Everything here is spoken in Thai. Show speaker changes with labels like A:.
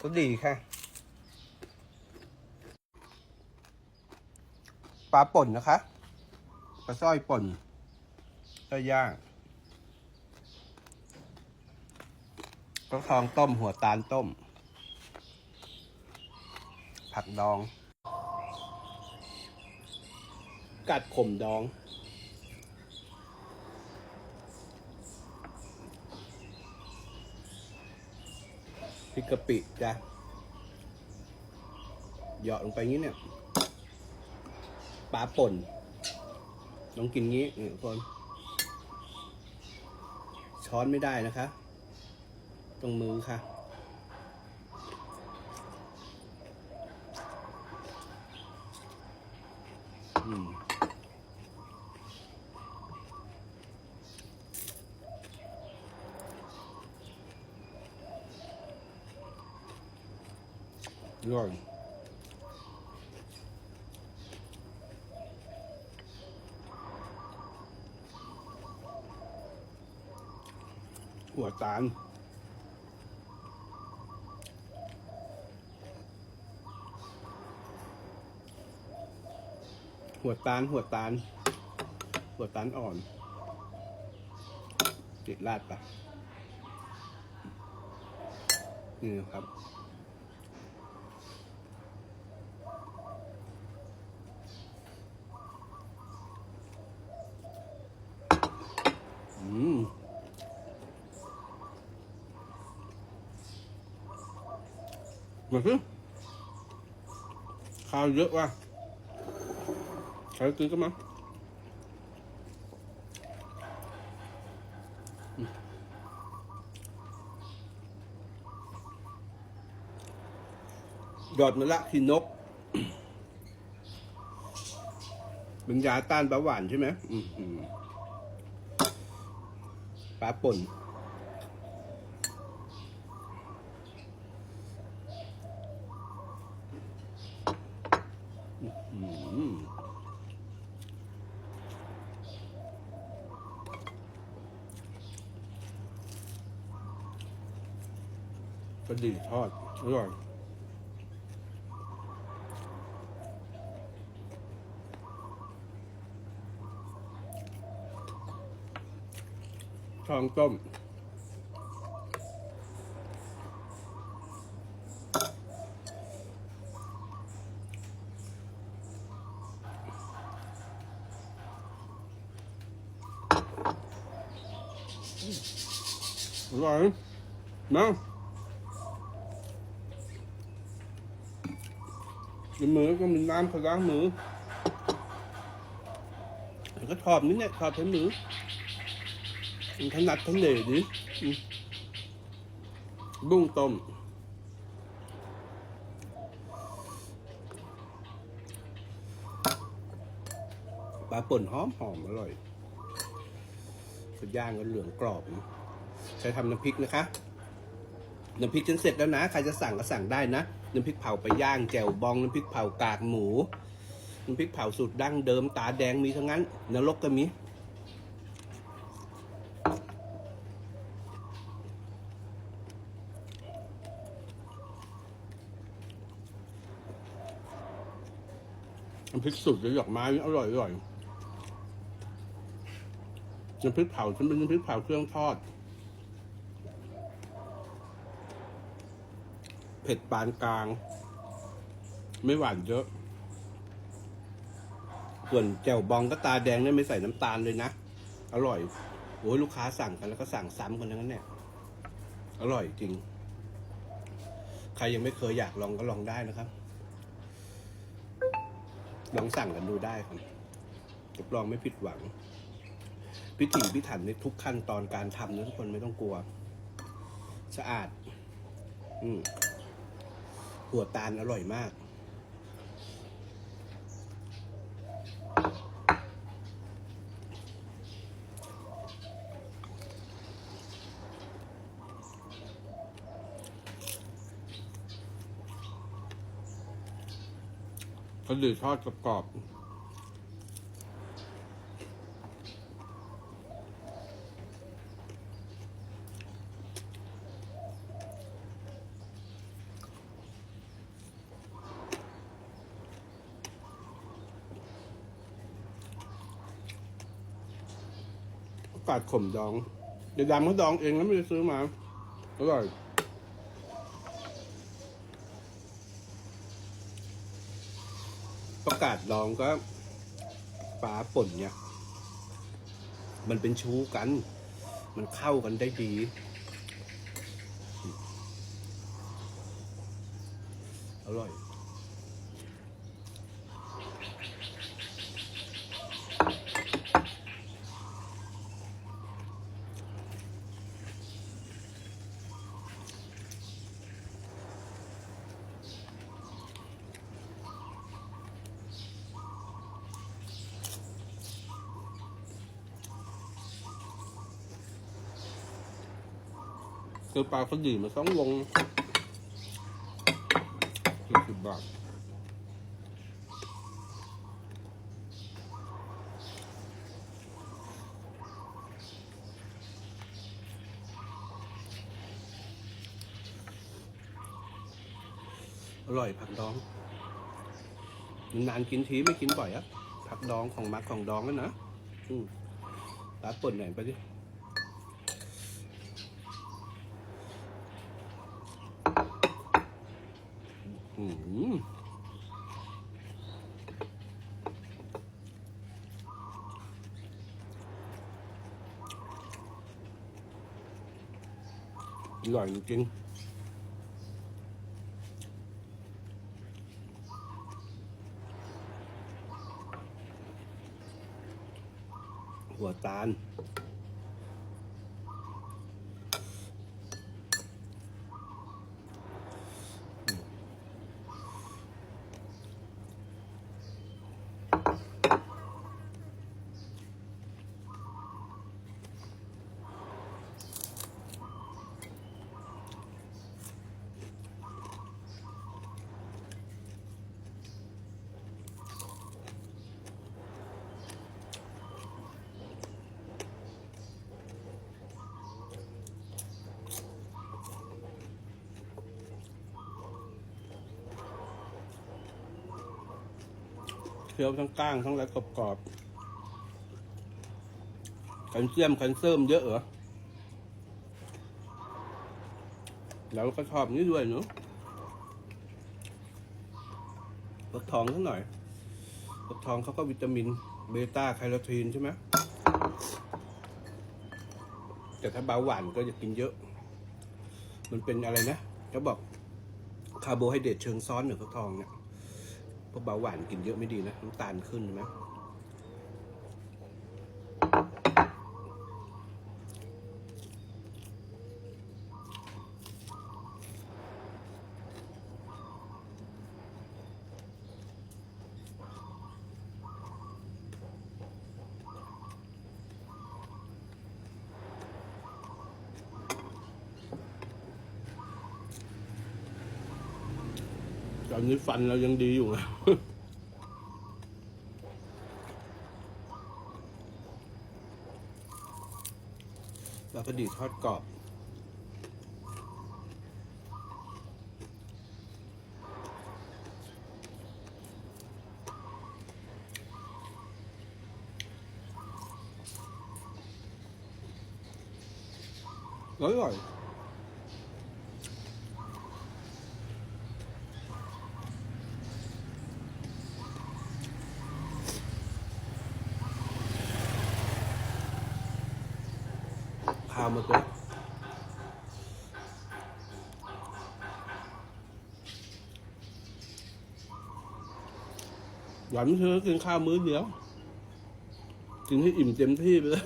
A: ก็ดีค่ะปลาป่นนะคะปลาสร้อยป่นก็ย่างก็ทองต้มหัวตาลต้ม ผักดอง กัดขมดอง ริกกะปิจ้ะเหยาะลงไปงี้เนี่ยปลาป่นต้องกินงี้นี่คน ช้อนไม่ได้นะคะต้องมือค่ะ อร่อยหัวตาลหัวตาล หัวตาล หัวตาลอ่อน ติดราดไปนี่ครับ อืม มาสิข้าวเยอะว่ะใครกินก็มาหยอดมะละที่นกเป็นยาต้านเบาหวานใช่ไหมปลาป่นอื้อหือ ก็ดีทอดอร่อยทองต้มอร่อยนะ ในมือก็มีน้ำเขาล้างมือแล้วก็ทอบนิดเนี่ยทอบใช้มือมันถนัดทั้งเลดิบุ้งต้มปลาป่นหอมหอมอร่อยก็ย่างกันเหลืองกรอบนะใช้ทำน้ำพริกนะคะ น้ำพริกฉันเสร็จแล้วนะ ใครจะสั่งก็สั่งได้นะ น้ำพริกเผาไปย่างแจ่วบองน้ำพริกเผากากหมูน้ำพริกเผาสูตรดั้งเดิมตาแดงมีทั้งนั้นนรกก็มีน้ำพริกสูตรจะหยอกไม้นี่อร่อยอร่อยน้ำพริกเผาฉันเป็นน้ำพริกเผาเครื่องทอด ผ็ดปานกลาง ไม่หวานเยอะ ส่วนแจ่วบองก็ตาแดงเนี่ยไม่ใส่น้ำตาลเลยนะ อร่อยโอ้ยลูกค้าสั่งกันแล้วก็สั่งซ้ำกันทั้งนั้นเนี่ย อร่อยจริง ใครยังไม่เคยอยากลองก็ลองได้นะครับ ลองสั่งกันดูได้ครับรับรองไม่ผิดหวัง พิถีพิถันในทุกขั้นตอนการทำนะทุกคนไม่ต้องกลัว สะอาด อืม หัวตาลอร่อยมากก็ดือทอดกรอบๆ กาดขมดอง เดี๋ยวดำเขาดองเองแล้วไม่ได้ซื้อมาอร่อยประกาศดองก็ปลาป่นเนี่ย มันเป็นชู้กัน มันเข้ากันได้ดีอร่อย คือปลาสดีมาสองวงสี่สิบบาทอร่อยผักดองนานกินทีไม่กินบ่อยอะผักดองของมักของดองแล้วนะอืมปลาป่นไหนไปดิ อืม อร่อยจริงหัวตาล คี้ยวทั้งก้างทั้งอะไรกรอบๆแคลเซียมแคลเซียมเยอะเหรอแล้วก็ชอบนี้ด้วยเนาะฟักทองสักหน่อยฟักทองเขาก็วิตามินเบต้าไคโรทีนใช่ไหมแต่ถ้าเบาหวานก็อย่ากินเยอะ มันเป็นอะไรนะเขาบอกคาร์โบไฮเดรตเชิงซ้อนหนือฟักทองเนี่ย พวกเบาหวานกินเยอะไม่ดีนะน้ำตาลขึ้นนะ อนนี้ฟันเรายังดีอยู่นะปลากระดีทอดกรอบอร่อยาวมาตัวหวานเธอกินข้าวมื้อเดียวกินให้อิ่มเต็มที่ไปเลย